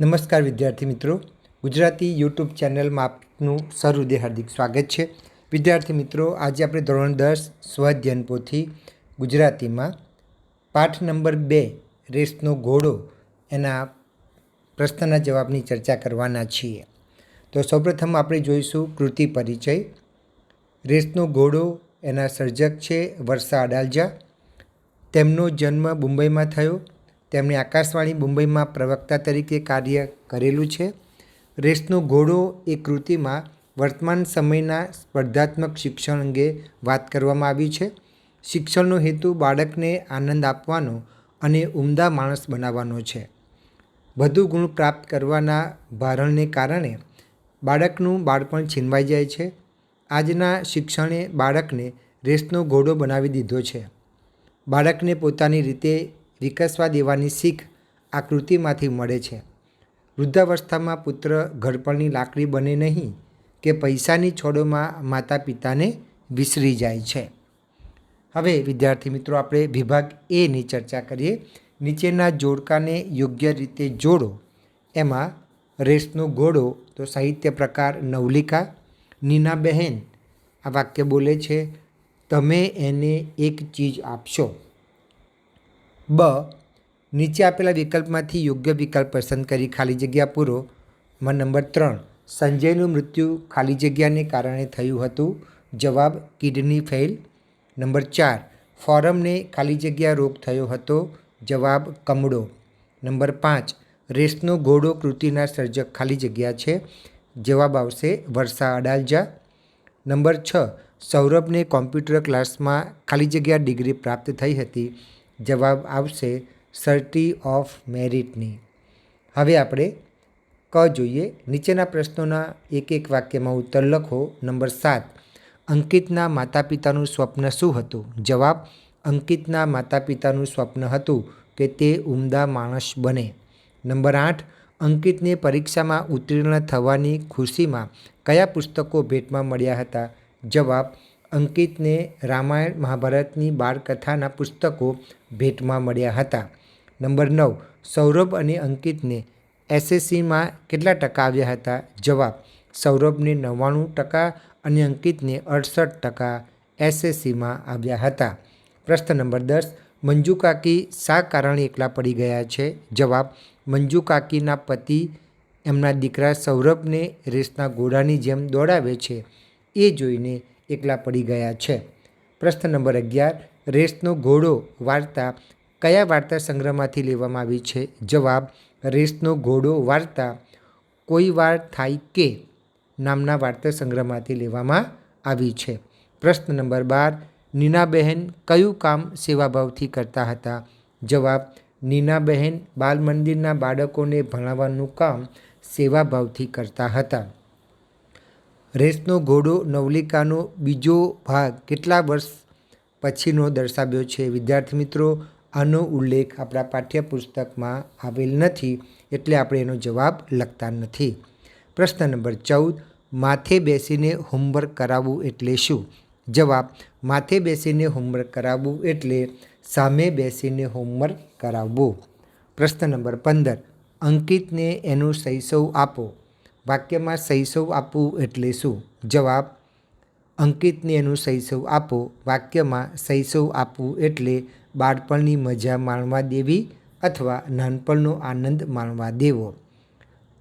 નમસ્કાર વિદ્યાર્થી મિત્રો. ગુજરાતી યુટ્યુબ ચેનલમાં આપનું સહૃદય હાર્દિક સ્વાગત છે. વિદ્યાર્થી મિત્રો, આજે આપણે ધોરણ દસ સ્વઅધ્યયન પોથી ગુજરાતીમાં પાઠ નંબર બે, રેસનો ઘોડો, એના પ્રશ્નના જવાબની ચર્ચા કરવાના છીએ. તો સૌપ્રથમ આપણે જોઈશું કૃતિ પરિચય. રેસનો ઘોડો એના સર્જક છે વર્ષા અડાલજા. તેમનો જન્મ મુંબઈમાં થયો. તેમણે આકાશવાણી મુંબઈમાં પ્રવક્તા તરીકે કાર્ય કરેલું છે. રેસનો ઘોડો એ કૃતિમાં વર્તમાન સમયના સ્પર્ધાત્મક શિક્ષણ અંગે વાત કરવામાં આવી છે. શિક્ષણનો હેતુ બાળકને આનંદ આપવાનો અને ઉમદા માણસ બનાવવાનો છે. વધુ ગુણ પ્રાપ્ત કરવાના ભારણને કારણે બાળકનું બાળપણ છીનવાઈ જાય છે. આજના શિક્ષણે બાળકને રેસનો ઘોડો બનાવી દીધો છે. બાળકને પોતાની રીતે વિકસવા દેવાની શીખ આ કૃતિમાંથી મળે છે. વૃદ્ધાવસ્થામાં પુત્ર ઘડપણની લાકડી બને નહીં કે પૈસાની છોડોમાં માતા પિતાને વિસરી જાય છે. હવે વિદ્યાર્થી મિત્રો, આપણે વિભાગ એની ચર્ચા કરીએ. નીચેના જોડકાને યોગ્ય રીતે જોડો. એમાં રેસનો ઘોડો, તો સાહિત્ય પ્રકાર નવલિકા, નીના બહેન, આ વાક્ય બોલે છે, તમે એને એક ચીજ આપશો. બ, નીચે આપેલા વિકલ્પમાંથી યોગ્ય વિકલ્પ પસંદ કરી ખાલી જગ્યા પૂરો. માં, નંબર ત્રણ, સંજયનું મૃત્યુ ખાલી જગ્યાને કારણે થયું હતું. જવાબ, કિડની ફેલ નંબર ચાર, ફોરમને ખાલી જગ્યા રોગ થયો હતો. જવાબ, કમળો. નંબર પાંચ રેસનો ઘોડો કૃતિના સર્જક ખાલી જગ્યા છે. જવાબ આવશે, વર્ષા અડાલજા. નંબર છ, સૌરભને કોમ્પ્યુટર ક્લાસમાં ખાલી જગ્યા ડિગ્રી પ્રાપ્ત થઈ હતી. જવાબ આવશે સર્ટી ઓફ મેરિટની. હવે આપણે ક જોઈએ. નીચેના પ્રશ્નોના એક એક વાક્યમાં ઉત્તર લખો. નંબર સાત. અંકિતના માતા પિતાનું સ્વપ્ન શું હતું? જવાબ, અંકિતના માતા પિતાનું સ્વપ્ન હતું કે તે ઉમદા માણસ બને. નંબર આઠ. અંકિતને પરીક્ષામાં ઉત્તીર્ણ થવાની ખુશીમાં કયા પુસ્તકો ભેટમાં મળ્યા હતા? જવાબ અંકિતને રામાયણ મહાભારતની બાળકથાના પુસ્તકો ભેટમાં મળ્યા હતા. નંબર નવ, સૌરભ અને અંકિતને એસએસસીમાં કેટલા ટકા આવ્યા હતા? જવાબ, સૌરભને નવ્વાણું ટકા અને અંકિતને અડસઠ ટકા એસએસસીમાં આવ્યા હતા. પ્રશ્ન નંબર દસ, મંજુ કાકી શા કારણે એકલા પડી ગયા છે? જવાબ, મંજુ કાકીના પતિ, એમના દીકરા સૌરભને રેસના ઘોડાની જેમ દોડાવે છે. એ જોઈને એકલા પડી ગયા છે. પ્રશ્ન નંબર અગિયાર, રેસનો ઘોડો વાર્તા કયા વાર્તા સંગ્રહમાંથી લેવામાં આવી છે? જવાબ, રેસનો ઘોડો વાર્તા કોઈ વાર થાય કે નામના વાર્તા સંગ્રહમાંથી લેવામાં આવી છે. પ્રશ્ન નંબર બાર, નીનાબહેન કયું કામ સેવાભાવથી કરતા હતા? જવાબ, નીનાબહેન બાલ મંદિરના બાળકોને ભણાવવાનું કામ સેવાભાવથી કરતા હતા. રેસનો ઘોડો નવલિકાનો બીજો ભાગ કેટલા વર્ષ પછીનો દર્શાવ્યો છે? વિદ્યાર્થી મિત્રો, આનો ઉલ્લેખ આપણા પાઠ્યપુસ્તકમાં આવેલ નથી એટલે આપણે એનો જવાબ લખતા નથી. પ્રશ્ન નંબર ચૌદ, માથે બેસીને હોમવર્ક કરાવવું એટલે શું? જવાબ, માથે બેસીને હોમવર્ક કરાવવું એટલે સામે બેસીને હોમવર્ક કરાવવું. પ્રશ્ન નંબર પંદર, અંકિતને એનું શૈશવ આપો. વાક્યમાં શૈશવ આપવું એટલે શું? જવાબ, અંકિતને એનું શૈશવ આપો. વાક્યમાં શૈશવ આપવું એટલે બાળપણની મજા માણવા દેવી અથવા નાનપણનો આનંદ માણવા દેવો.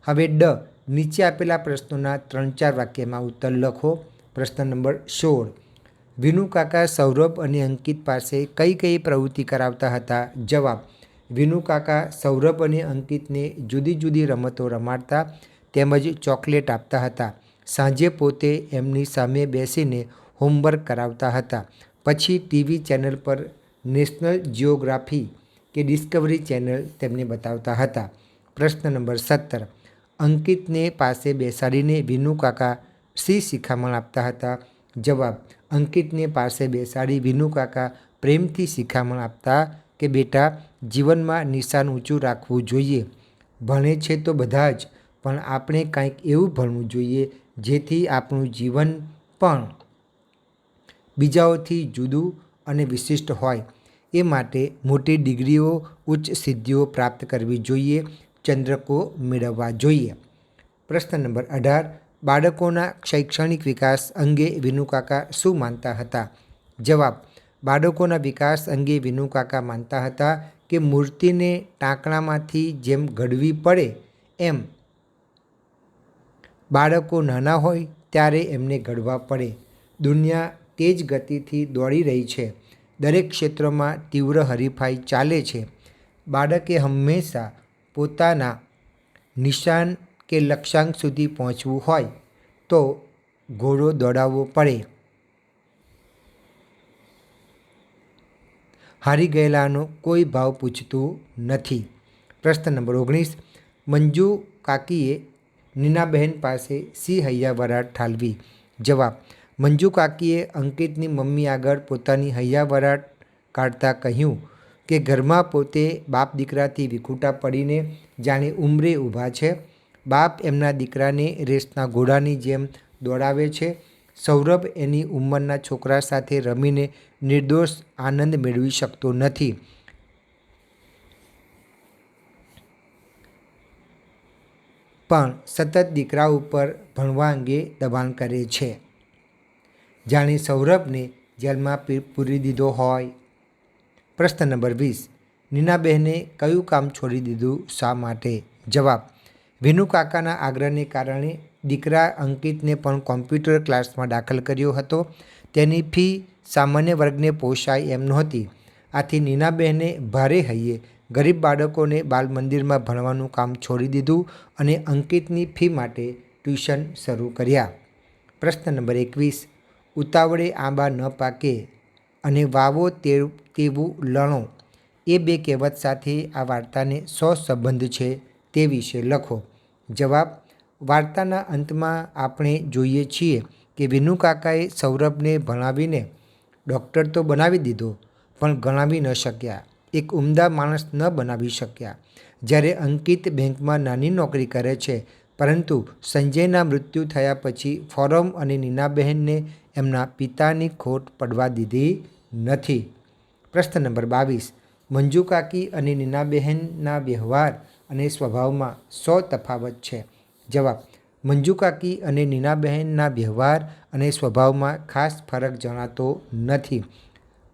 હવે ડ, નીચે આપેલા પ્રશ્નોના ત્રણ ચાર વાક્યમાં ઉત્તર લખો. પ્રશ્ન નંબર સોળ, વિનુ કાકા, સૌરભ અને અંકિત પાસે કઈ કઈ પ્રવૃત્તિ કરાવતા હતા? જવાબ, વિનુ કાકા, સૌરભ અને અંકિતને જુદી જુદી રમતો રમાડતા તેમજ ચોકલેટ આપતા હતા. સાંજે પોતે એમની સામે બેસીને હોમવર્ક કરાવતા હતા. પછી ટીવી ચેનલ પર નેશનલ જિયોગ્રાફી કે ડિસ્કવરી ચેનલ તેમને બતાવતા હતા. પ્રશ્ન નંબર સત્તર. અંકિતને પાસે બેસાડીને વિનુ કાકા શી શિખામણ આપતા હતા? જવાબ, અંકિતને પાસે બેસાડી વિનુ કાકા પ્રેમથી શિખામણ આપતા કે, બેટા, જીવનમાં નિશાન ઊંચું રાખવું જોઈએ. ભણે છે તો બધા જ પણ આપણે કાંઈક એવું ભણવું જોઈએ જેથી આપણું જીવન પણ બીજાઓથી જુદું અને વિશિષ્ટ હોય. એ માટે મોટી ડિગ્રીઓ, ઉચ્ચ સિદ્ધિઓ પ્રાપ્ત કરવી જોઈએ, ચંદ્રકો મેળવવા જોઈએ. પ્રશ્ન નંબર અઢાર. બાળકોના શૈક્ષણિક વિકાસ અંગે વિનુકાકા શું માનતા હતા? જવાબ. બાળકોના વિકાસ અંગે વિનુકાકા માનતા હતા કે મૂર્તિને ટાંકણામાંથી જેમ ઘડવી પડે એમ બાળકો નાના હોય ત્યારે એમને ઘડવા પડે. દુનિયા તેજ ગતિથી દોડી રહી છે. દરેક ક્ષેત્રોમાં તીવ્ર હરીફાઈ ચાલે છે. બાળકે હંમેશા પોતાના નિશાન કે લક્ષ્યાંક સુધી પહોંચવું હોય તો ઘોડો દોડાવવો પડે. હારી ગયેલાનો કોઈ ભાવ પૂછતું નથી. પ્રશ્ન નંબર ઓગણીસ, મંજુ કાકીએ નીનાબહેન પાસે સી હૈયા વરાળ ઠાલવી. જવાબ, મંજુ કાકીએ અંકિતની મમ્મી આગળ પોતાની હૈયા વરાળ કાઢતા કહ્યું કે ઘરમાં પોતે બાપ દીકરાથી વિખૂટા પડીને જાણે ઉંમરે ઊભા છે. બાપ એમના દીકરાને રેસના ઘોડાની જેમ દોડાવે છે. સૌરભ એની ઉંમરના છોકરા સાથે રમીને નિર્દોષ આનંદ મેળવી શકતો નથી. પણ સતત દીકરા ઉપર ભણવા અંગે દબાણ કરે છે. જાણે સૌરભને જેલમાં પૂરી દીધો હોય. પ્રશ્ન નંબર વીસ. નીનાબહેને કયું કામ છોડી દીધું શા માટે? જવાબ. વિનુ કાકાના આગ્રહને કારણે દીકરા અંકિતને પણ કોમ્પ્યુટર ક્લાસમાં દાખલ કર્યો હતો. તેની ફી સામાન્ય વર્ગને પોષાય એમ નહોતી. આથી નીનાબહેને ભારે હૈયે ગરીબ બાળકોને બાલ મંદિરમાં ભણવાનું કામ છોડી દીધું અને અંકિતની ફી માટે ટ્યુશન શરૂ કર્યા. પ્રશ્ન નંબર એકવીસ. ઉતાવળે આંબા ન પાકે અને વાવો તે તેવું લણો. એ બે કહેવત સાથે આ વાર્તાને સો સંબંધ છે તે વિશે લખો. જવાબ, વાર્તાના અંતમાં આપણે જોઈએ છીએ કે વિનુ કાકાએ સૌરભને ભણાવીને ડૉક્ટર તો બનાવી દીધો, પણ ગણાવી ન શક્યા. એક ઉમદા માણસ ન બનાવી શક્યા. જ્યારે અંકિત બેંકમાં નાની નોકરી કરે છે, પરંતુ સંજયના મૃત્યુ થયા પછી ફોરમ અને નીનાબહેનને એમના પિતાની ખોટ પડવા દીધી નથી. પ્રશ્ન નંબર બાવીસ. મંજુ કાકી અને નીનાબહેનના વ્યવહાર અને સ્વભાવમાં સો તફાવત છે. જવાબ. મંજુ કાકી અને નીનાબહેનના વ્યવહાર અને સ્વભાવમાં ખાસ ફરક જણાતો નથી.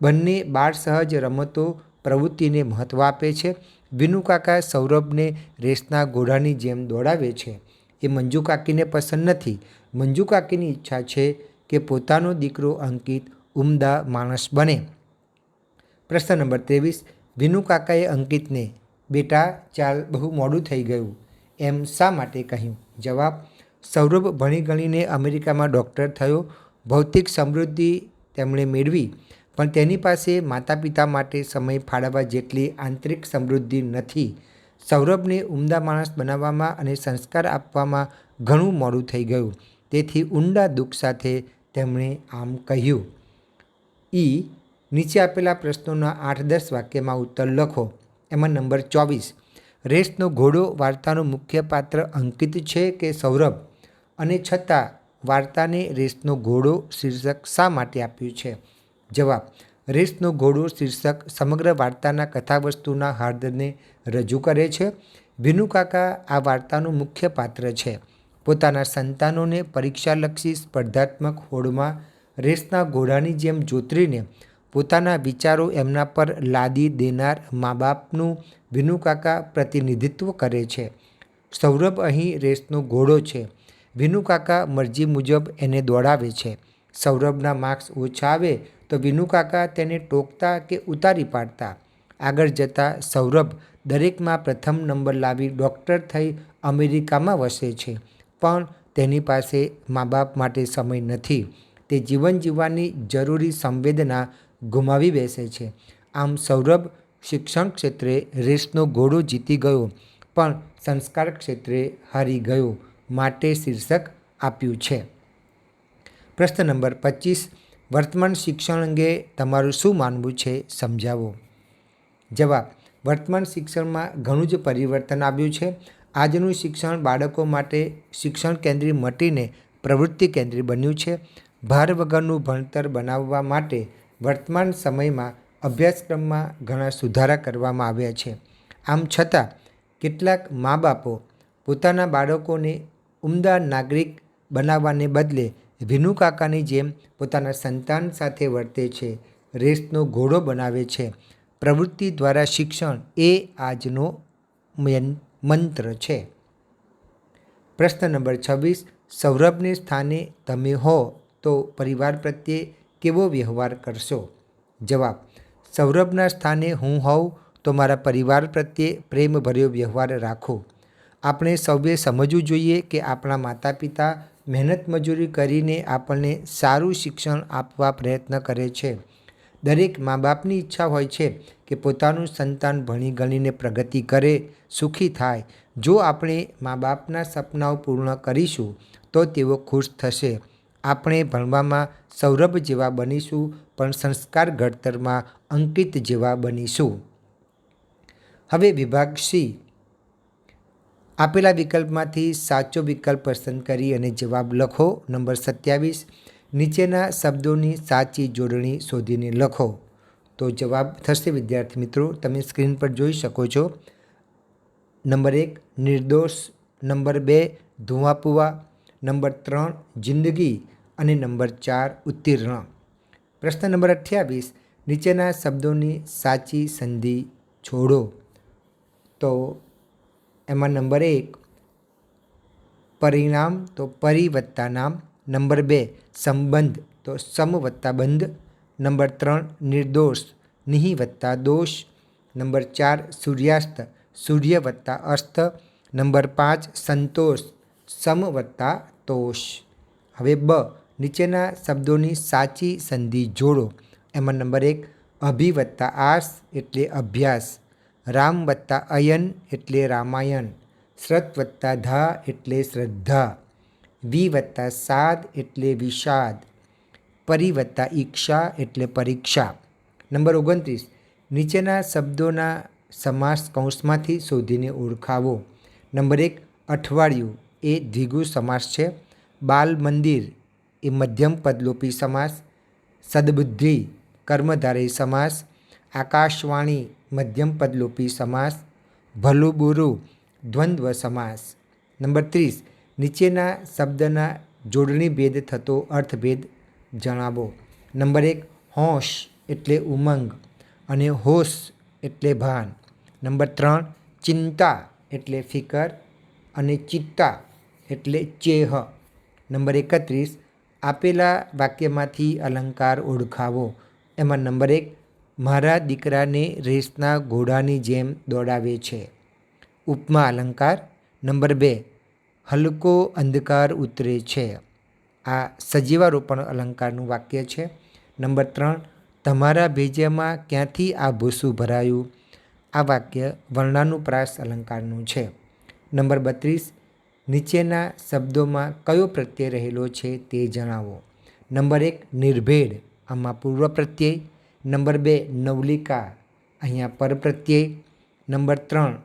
બંને બાળ સહજ રમતો પ્રવૃત્તિને મહત્ત્વ આપે છે. વિનુ કાકા સૌરભને રેસના ઘોડાની જેમ દોડાવે છે. એ મંજુ કાકીને પસંદ નથી. મંજુ કાકીની ઈચ્છા છે કે પોતાનો દીકરો અંકિત ઉમદા માણસ બને. પ્રશ્ન નંબર ત્રેવીસ. વિનુ કાકાએ અંકિતને, બેટા, ચાલ, બહુ મોડું થઈ ગયું. એમ શા માટે કહ્યું? જવાબ, સૌરભ ભણી ગણીને અમેરિકામાં ડૉક્ટર થયો. ભૌતિક સમૃદ્ધિ તેમણે મેળવી. પણ તેની પાસે માતા પિતા માટે સમય ફાળવવા જેટલી આંતરિક સમૃદ્ધિ નથી. સૌરભને ઉમદા માણસ બનાવવામાં અને સંસ્કાર આપવામાં ઘણું મોડું થઈ ગયું. તેથી ઊંડા દુઃખ સાથે તેમણે આમ કહ્યું, ઈ નીચે આપેલા પ્રશ્નોના આઠ દસ વાક્યમાં ઉત્તર લખો. એમાં નંબર ચોવીસ. રેસનો ઘોડો વાર્તાનું મુખ્ય પાત્ર અંકિત છે કે સૌરભ? અને છતાં, વાર્તાને રેસનો ઘોડો શીર્ષક શા માટે આપ્યું છે? જવાબ, રેસનો ઘોડો શીર્ષક સમગ્ર વાર્તાના કથાવસ્તુના હાર્દને રજૂ કરે છે. વિનુકાકા આ વાર્તાનું મુખ્ય પાત્ર છે. પોતાના સંતાનોને પરીક્ષાલક્ષી સ્પર્ધાત્મક હોડમાં રેસના ઘોડાની જેમ જોતરીને પોતાના વિચારો એમના પર લાદી દેનાર મા બાપનું વિનુકાકા પ્રતિનિધિત્વ કરે છે. સૌરભ અહીં રેસનો ઘોડો છે. વિનુકાકા મરજી મુજબ એને દોડાવે છે. સૌરભના માર્ક્સ ઓછા આવે તો વિનુકાકા તેને ટોકતા કે ઉતારી પાડતા. આગળ જતાં સૌરભ દરેકમાં પ્રથમ નંબર લાવી ડૉક્ટર થઈ અમેરિકામાં વસે છે. પણ તેની પાસે મા બાપ માટે સમય નથી. તે જીવન જીવવાની જરૂરી સંવેદના ગુમાવી બેસે છે. આમ સૌરભ શિક્ષણ ક્ષેત્રે રેસનો ઘોડો જીતી ગયો, પણ સંસ્કાર ક્ષેત્રે હારી ગયો, માટે શીર્ષક આપ્યું છે. પ્રશ્ન નંબર પચીસ વર્તમાન શિક્ષણ અંગે તમારું શું માનવું છે સમજાવો. જવાબ, વર્તમાન શિક્ષણમાં ઘણું જ પરિવર્તન આવ્યું છે. આજનું શિક્ષણ બાળકો માટે શિક્ષણ કેન્દ્રી મટીને પ્રવૃત્તિ કેન્દ્રી બન્યું છે. ભાર વગરનું ભણતર બનાવવા માટે વર્તમાન સમયમાં અભ્યાસક્રમમાં ઘણા સુધારા કરવામાં આવ્યા છે. આમ છતાં, કેટલાક મા બાપો પોતાના બાળકોને ઉમદા નાગરિક બનાવવાને બદલે કાકાની જેમ પોતાના સંતાન સાથે વર્તે છે. રેસનો ઘોડો બનાવે છે. પ્રવૃત્તિ દ્વારા શિક્ષણ એ આજનો મંત્ર છે. પ્રશ્ન નંબર છવ્વીસ, સૌરભને સ્થાને તમે હો તો પરિવાર પ્રત્યે કેવો વ્યવહાર કરશો? જવાબ, સૌરભના સ્થાને હું હોઉં તો મારા પરિવાર પ્રત્યે પ્રેમભર્યો વ્યવહાર રાખો. આપણે સૌએ સમજવું જોઈએ કે આપણા માતા પિતા મહેનત મજૂરી કરીને આપણને સારું શિક્ષણ આપવા પ્રયત્ન કરે છે. દરેક મા બાપની ઈચ્છા હોય છે કે પોતાનું સંતાન ભણી ગણીને પ્રગતિ કરે, સુખી થાય. જો આપણે મા બાપના સપનાઓ પૂર્ણ કરીશું, તો તેઓ ખુશ થશે. આપણે ભણવામાં સૌરભ જેવા બનીશું, પણ સંસ્કાર ઘડતરમાં અંકિત જેવા બનીશું. હવે વિભાગ સી. આપેલા વિકલ્પમાંથી સાચો વિકલ્પ પસંદ કરી અને જવાબ લખો. નંબર સત્યાવીસ, નીચેના શબ્દોની સાચી જોડણી શોધીને લખો. તો જવાબ થશે, વિદ્યાર્થી મિત્રો, તમે સ્ક્રીન પર જોઈ શકો છો. નંબર એક, નિર્દોષ. નંબર બે ધુઆપુવા નંબર ત્રણ, જિંદગી. અને નંબર ચાર, ઉત્તીર્ણ. પ્રશ્ન નંબર અઠ્યાવીસ, નીચેના શબ્દોની સાચી સંધિ છોડો. તો એમાં નંબર એક, પરિણામ તો પરી વત્તા નામ. નંબર બે, સંબંધ તો સમ વત્તા બંધ. નંબર ત્રણ, નિર્દોષ નિહિ વત્તા દોષ. નંબર ચાર, સૂર્યાસ્ત સૂર્ય વત્તા અસ્ત. નંબર પાંચ, સંતોષ સમ વત્તા તોષ. હવે બ, નીચેના શબ્દોની સાચી સંધિ જોડો. એમાં નંબર એક અભિ વત્તા આસ એટલે અભ્યાસ. રામ વત્તા અયન એટલે રામાયણ, શ્રત વત્તા ધા એટલે શ્રદ્ધા, વી વત્તા સાદ એટલે વિષાદ, પરિ વત્તા ઈક્ષા એટલે પરીક્ષા. નંબર ઓગણત્રીસ, નીચેના શબ્દોના સમાસ કૌંસમાંથી શોધીને ઓળખાવો. નંબર એક, અઠવાડિયું એ દ્વિગુ સમાસ છે. બાલ મંદિર એ મધ્યમ પદલોપી સમાસ. સદબુદ્ધિ કર્મધારય સમાસ. આકાશવાણી મધ્યમ પદલોપી સમાસ ભલું બુરું દ્વંદ્વ સમાસ. નંબર ત્રીસ, નીચેના શબ્દના જોડણી ભેદ થતો અર્થભેદ જણાવો. નંબર એક, હોશ એટલે ઉમંગ અને હોશ એટલે ભાન. નંબર ત્રણ, ચિંતા એટલે ફિકર અને ચિત્તા એટલે ચેહ. નંબર એકત્રીસ, આપેલા વાક્યમાંથી અલંકાર ઓળખાવો. એમાં નંબર એક મારા દીકરાને રેસના ઘોડાની જેમ દોડાવે છે. ઉપમા અલંકાર, નંબર બે, હલકો અંધકાર ઉતરે છે. આ સજીવારોપણ અલંકારનું વાક્ય છે. નંબર ત્રણ, તમારા ભેજ્યામાં ક્યાંથી આ ભૂસું ભરાયું? આ વાક્ય વર્ણાનુપ્રાસ અલંકારનું છે. નંબર બત્રીસ, નીચેના શબ્દોમાં કયો પ્રત્યય રહેલો છે તે જણાવો. નંબર એક નિર્ભેડ આમાં પૂર્વ પ્રત્યય. નંબર બે, નવલિકા. અહીંયા પરપ્રત્યય. નંબર ત્રણ,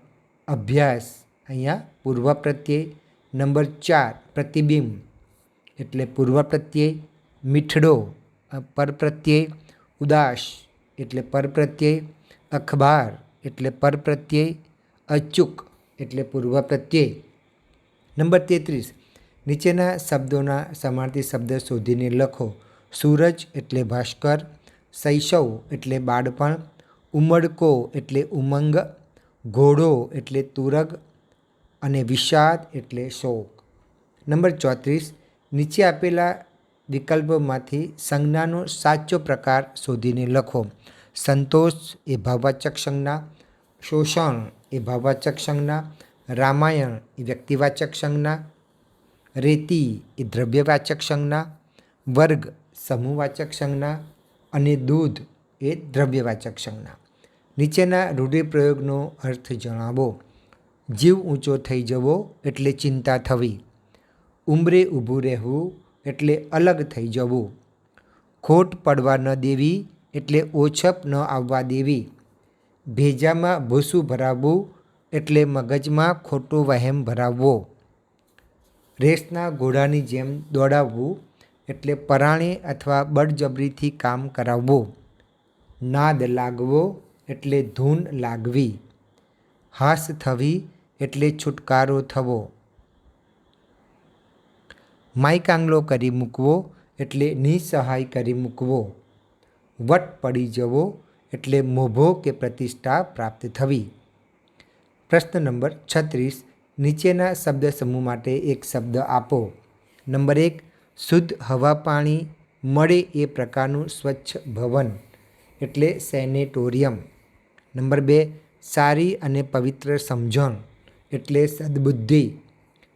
અભ્યાસ. અહીંયા પૂર્વ પ્રત્યય નંબર ચાર, પ્રતિબિંબ. એટલે પૂર્વ પ્રત્યય મીઠડો. પર પ્રત્યય ઉદાસ. એટલે પરપ્રત્યય, અખબાર. એટલે પરપ્રત્યય, અચૂક. એટલે પૂર્વ પ્રત્યય નંબર તેત્રીસ, નીચેના શબ્દોના સમાર્થી શબ્દ શોધીને લખો. સૂરજ એટલે ભાસ્કર. શૈશવ એટલે બાળપણ, ઉમળકો એટલે ઉમંગ, ઘોડો એટલે તુરગ અને વિષાદ એટલે શોક. નંબર ચોત્રીસ, નીચે આપેલા વિકલ્પોમાંથી સંજ્ઞાનો સાચો પ્રકાર શોધીને લખો. સંતોષ એ ભાવવાચક સંજ્ઞા, શોષણ એ ભાવવાચક સંજ્ઞા, રામાયણ એ વ્યક્તિવાચક સંજ્ઞા, રેતી એ દ્રવ્યવાચક સંજ્ઞા, વર્ગ સમૂહવાચક સંજ્ઞા અને દૂધ એ દ્રવ્યવાચક સંજ્ઞા. નીચેના રૂઢિપ્રયોગનો અર્થ જણાવો. જીવ ઊંચો થઈ જવો એટલે ચિંતા થવી. ઉંબરે ઊભું રહેવું એટલે અલગ થઈ જવું. ખોટ પડવા ન દેવી એટલે ઓછપ ન આવવા દેવી. ભેજામાં ભૂસું ભરાવવું એટલે મગજમાં ખોટો વહેમ ભરાવવો. રેસના ઘોડાની જેમ દોડાવવું એટલે પરાણે અથવા બળજબરીથી કામ કરાવવું. નાદ લાગવો એટલે ધૂન લાગવી. હાસ થવી એટલે છુટકારો થવો. માયકાંગલો કરી મૂકવો એટલે નિસહાય કરી મૂકવો. વટ પડી જવો એટલે મોભો કે પ્રતિષ્ઠા પ્રાપ્ત થવી. પ્રશ્ન નંબર છત્રીસ. નીચેના શબ્દ સમૂહ માટે એક શબ્દ આપો. નંબર એક શુદ્ધ હવા પાણી મળે એ પ્રકારનું સ્વચ્છ ભવન એટલે સેનેટોરિયમ. નંબર બે, સારી અને પવિત્ર સમજણ એટલે સદબુદ્ધિ.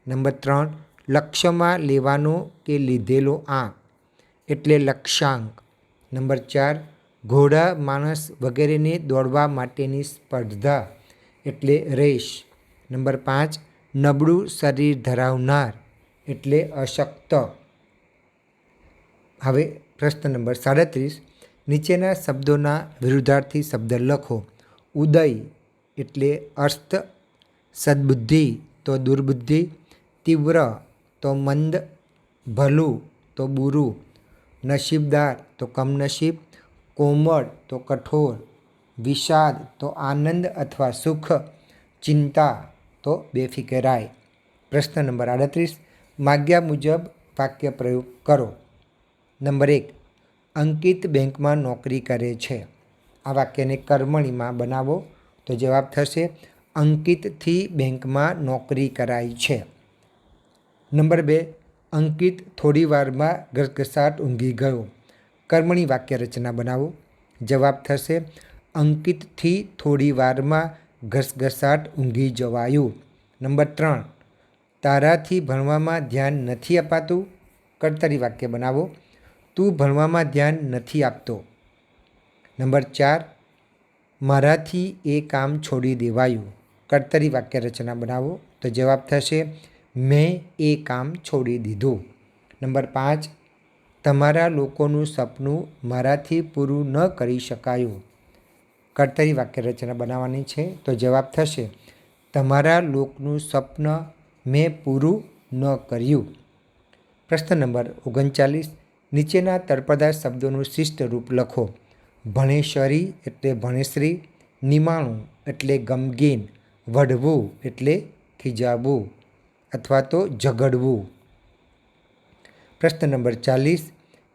નંબર ત્રણ, લક્ષ્યમાં લેવાનો કે લીધેલો આંક એટલે લક્ષ્યાંક. નંબર ચાર, ઘોડા માણસ વગેરેને દોડવા માટેની સ્પર્ધા એટલે રેસ. નંબર પાંચ, નબળું શરીર ધરાવનાર એટલે અશક્ત. હવે પ્રશ્ન નંબર સાડત્રીસ. નીચેના શબ્દોના વિરુદ્ધાર્થી શબ્દ લખો. ઉદય એટલે અસ્ત, સદબુદ્ધિ તો દુર્બુદ્ધિ, તીવ્ર તો મંદ, ભલું તો બુરું, નસીબદાર તો કમનસીબ, કોમળ તો કઠોર, વિષાદ તો આનંદ અથવા સુખ, ચિંતા તો બેફિકરાય. પ્રશ્ન નંબર આડત્રીસ. માગ્યા મુજબ વાક્ય પ્રયોગ કરો. નંબર એક, અંકિત બેંકમાં નોકરી કરે છે. આ વાક્યને કર્મણીમાં બનાવો તો જવાબ થશે, અંકિતથી બેંકમાં નોકરી કરાય છે. નંબર બે, અંકિત થોડી વારમાં ઘસઘસાટ ઊંઘી ગયો. કર્મણી વાક્ય રચના બનાવો, જવાબ થશે, અંકિતથી થોડી વારમાં ઘસઘસાટ ઊંઘી જવાયું. નંબર ત્રણ, તારાથી ભણવામાં ધ્યાન નથી અપાતું? કર્તરી વાક્ય બનાવો તું ભણવામાં ધ્યાન નથી આપતો. નંબર ચાર, મારાથી એ કામ છોડી દેવાયું. કર્તરી વાક્ય રચના બનાવો તો જવાબ થશે, મેં એ કામ છોડી દીધું. નંબર પાંચ, તમારા લોકોનું સપનું મારાથી પૂરું ન કરી શકાયું. કર્તરી વાક્ય રચના બનાવવાની છે તો જવાબ થશે, તમારા લોકનું સપન મેં પૂરું ન કર્યું. પ્રશ્ન નંબર ઓગણચાલીસ નીચેના તળપદા શબ્દોનું શિષ્ટ રૂપ લખો. ભણેશ્વરી એટલે ભણેશ્રી, નિમાણું એટલે ગમગીન, વઢવું એટલે ખીજાવવું અથવા તો ઝઘડવું. પ્રશ્ન નંબર ચાલીસ,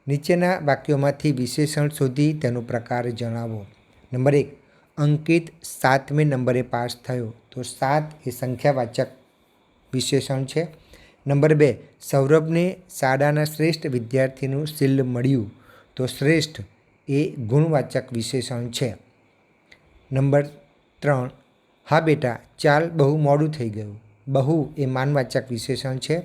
નીચેના વાક્યોમાંથી વિશેષણ શોધી તેનો પ્રકાર જણાવો. નંબર એક, અંકિત સાતમે નંબરે પાસ થયો. તો સાત એ સંખ્યાવાચક વિશેષણ છે. નંબર બે, સૌરભને શાળાના શ્રેષ્ઠ વિદ્યાર્થીનું શિલ્ડ મળ્યું. તો શ્રેષ્ઠ એ ગુણવાચક વિશેષણ છે. નંબર ત્રણ, હા બેટા, ચાલ બહુ મોડું થઈ ગયું. બહુ એ માનવાચક વિશેષણ છે.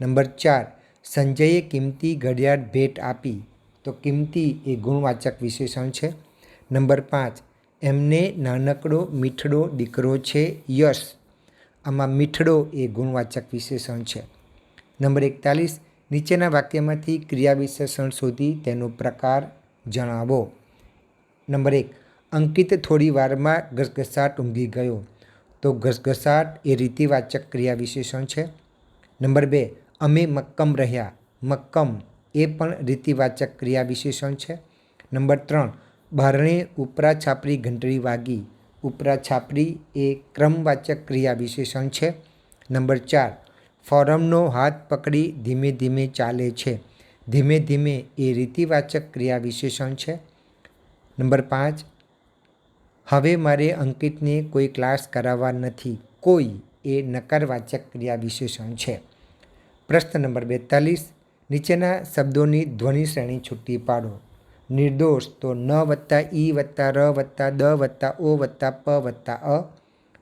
નંબર ચાર, સંજયે કિંમતી ઘડિયાળ ભેટ આપી. તો કિંમતી એ ગુણવાચક વિશેષણ છે. નંબર પાંચ, એમને નાનકડો મીઠડો દીકરો છે યશ. આમાં મીઠડો એ ગુણવાચક વિશેષણ છે. નંબર એકતાલીસ, નીચેના વાક્યમાંથી ક્રિયા વિશેષણ શોધી તેનો પ્રકાર જણાવો. નંબર એક, અંકિત થોડી વારમાં ઘસઘસાટ ઊંઘી ગયો. તો ઘસઘસાટ એ રીતિવાચક ક્રિયા વિશેષણ છે. નંબર બે, અમે મક્કમ રહ્યા. મક્કમ એ પણ રીતિવાચક ક્રિયા વિશેષણ છે. નંબર ત્રણ, બારણે ઉપરા છાપરી ઘંટડી વાગી. ઉપરા છાપરી એ ક્રમવાચક ક્રિયા વિશેષણ છે. નંબર ચાર, ફોરમનો હાથ પકડી ધીમે ધીમે ચાલે છે. ધીમે ધીમે એ રીતિવાચક ક્રિયા વિશેષણ છે. નંબર પાંચ, હવે મારે અંકિતને કોઈ ક્લાસ કરાવવા નથી. કોઈ એ નકારવાચક ક્રિયા વિશેષણ છે. પ્રશ્ન નંબર બેતાલીસ, નીચેના શબ્દોની ધ્વનિ શ્રેણી છૂટી પાડો. નિર્દોષ તો ન વત્તા ઈ વત્તા ર વત્તા દ વત્તા ઓ વત્તા પ વત્તા અ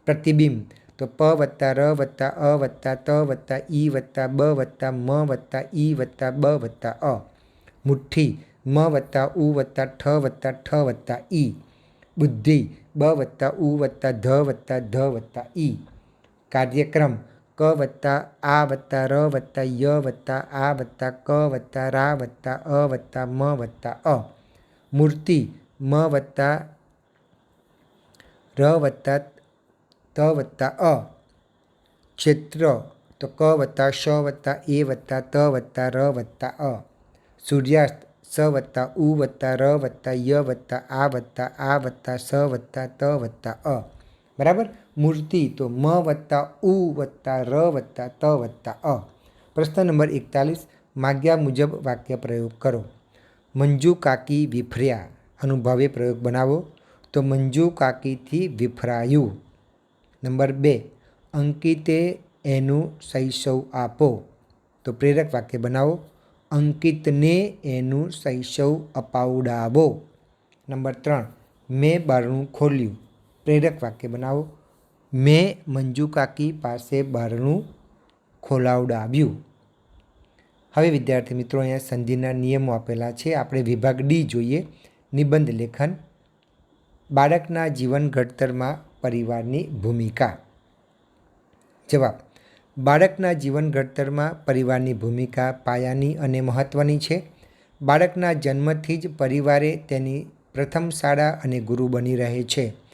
પ્રતિબિંબ. તો પ વત્તા ર વત્તા અ વત્તા ત વત્તા ઈ વત્તા બ વત્તા મ વત્તા ઈ વત્તા બ વત્તા અ. મુઠ્ઠી મ વત્તા ઉ વત્તા ઠ વત્તા ઠ વત્તા ઈ. બુદ્ધિ બ વત્તા ઉ વત્તા ધ વત્તા ધ વત્તા ઈ. કાર્યક્રમ ક વત્તા આ વત્તા ર વત્તા ય વત્તા આ વત્તા ક વત્તા રા વત્તા અ વત્તા મ વત્તા અ. મૂર્તિ મ વત્તા ર વત્તા ત વત્તા અ. ક્ષેત્ર તો ક વત્તા શ વત્તા એ વત્તા ત વત્તા ર વત્તા અ. સૂર્યાસ્ત સ વત્તા ઉ વત્તા ર વત્તા ય વત્તા આ વત્તા આ વત્તા સ વત્તા ત વત્તા અ. બરાબર? મૂર્તિ તો મ વત્તા ઉ વત્તા ર વત્તા ત વત્તા અ. પ્રશ્ન નંબર એકતાલીસ, માગ્યા મુજબ વાક્ય પ્રયોગ કરો. મંજુ કાકી વિફર્યા. અનુભવે પ્રયોગ બનાવો. તો મંજુ કાકીથી વિફરાયું. નંબર બે, અંકિતે એનું શૈશવ આપો. તો પ્રેરક વાક્ય બનાવો. અંકિતને એનું શૈશવ અપાવડાવો. નંબર ત્રણ, મેં બારણું ખોલ્યું. પ્રેરક વાક્ય બનાવો. મેં મંજુ કાકી પાસે બારણું ખોલાવડાવ્યું. હવે વિદ્યાર્થી મિત્રો, અહીંયા સંધિના નિયમો આપેલા છે. આપણે વિભાગ ડી જોઈએ. નિબંધ લેખન. બાળકના જીવન ઘડતરમાં પરિવારની ભૂમિકા. જવાબ. બાળકના જીવન ઘડતરમાં પરિવારની ભૂમિકા પાયાની અને મહત્ત્વની છે. બાળકના જન્મથી જ પરિવારે તેની પ્રથમ શાળા અને ગુરુ બની રહે છે.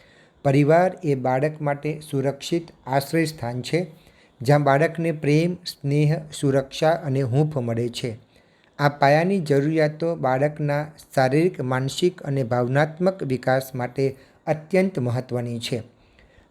પરિવાર એ બાળક માટે સુરક્ષિત આશ્રય સ્થાન છે, જ્યાં બાળકને પ્રેમ, સ્નેહ, સુરક્ષા અને હૂંફ મળે છે. આ પાયાની જરૂરિયાતો બાળકના શારીરિક, માનસિક અને ભાવનાત્મક વિકાસ માટે અત્યંત મહત્ત્વની છે.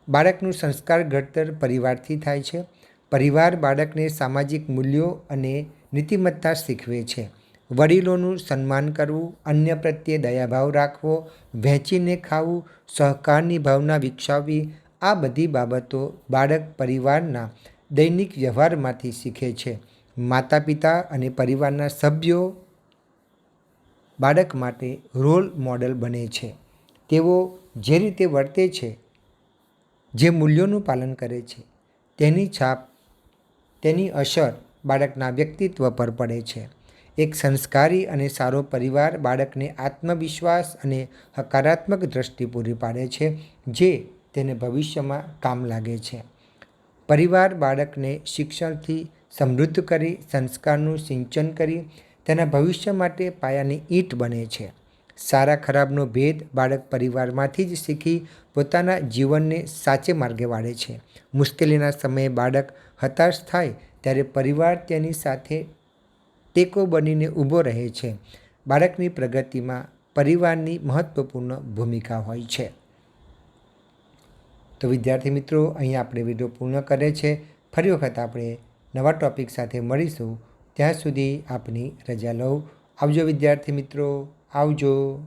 બાળકનું સંસ્કાર ઘડતર પરિવારથી થાય છે. પરિવાર બાળકને સામાજિક મૂલ્યો અને નીતિમત્તા શીખવે છે. વડીલોનું સન્માન કરવું, અન્ય પ્રત્યે દયાભાવ રાખવો, વહેંચીને ખાવું, સહકારની ભાવના વિકસાવવી, આ બધી બાબતો બાળક પરિવારના દૈનિક વ્યવહારમાંથી શીખે છે. માતા પિતા અને પરિવારના સભ્યો બાળક માટે રોલ મોડલ બને છે. તેઓ જે રીતે વર્તે છે, જે મૂલ્યોનું પાલન કરે છે, તેની છાપ, તેની અસર બાળકના વ્યક્તિત્વ પર પડે છે. એક સંસ્કારી અને સારો પરિવાર બાળકને આત્મવિશ્વાસ અને હકારાત્મક દ્રષ્ટિ પૂરી પાડે છે, જે તેને ભવિષ્યમાં કામ લાગે છે. પરિવાર બાળકને શિક્ષણથી સમૃદ્ધ કરી, સંસ્કારનું સિંચન કરી, તેના ભવિષ્ય માટે પાયાની ઈંટ બને છે. સારા ખરાબનો ભેદ બાળક પરિવારમાંથી જ શીખી પોતાના જીવનને સાચે માર્ગે વાળે છે. મુશ્કેલીના સમયે બાળક હતાશ થાય, ત્યારે પરિવાર તેની સાથે ટેકો બનીને ઊભો રહે છે. બાળકની પ્રગતિમાં પરિવારની મહત્ત્વપૂર્ણ ભૂમિકા હોય છે. તો વિદ્યાર્થી મિત્રો અહીંયા આપણે વીડિયો પૂર્ણ કરે છે. ફરી વખત આપણે નવા ટૉપિક સાથે મળીશું. ત્યાં સુધી આપની રજા લઉં. આવજો વિદ્યાર્થી મિત્રો, આવજો.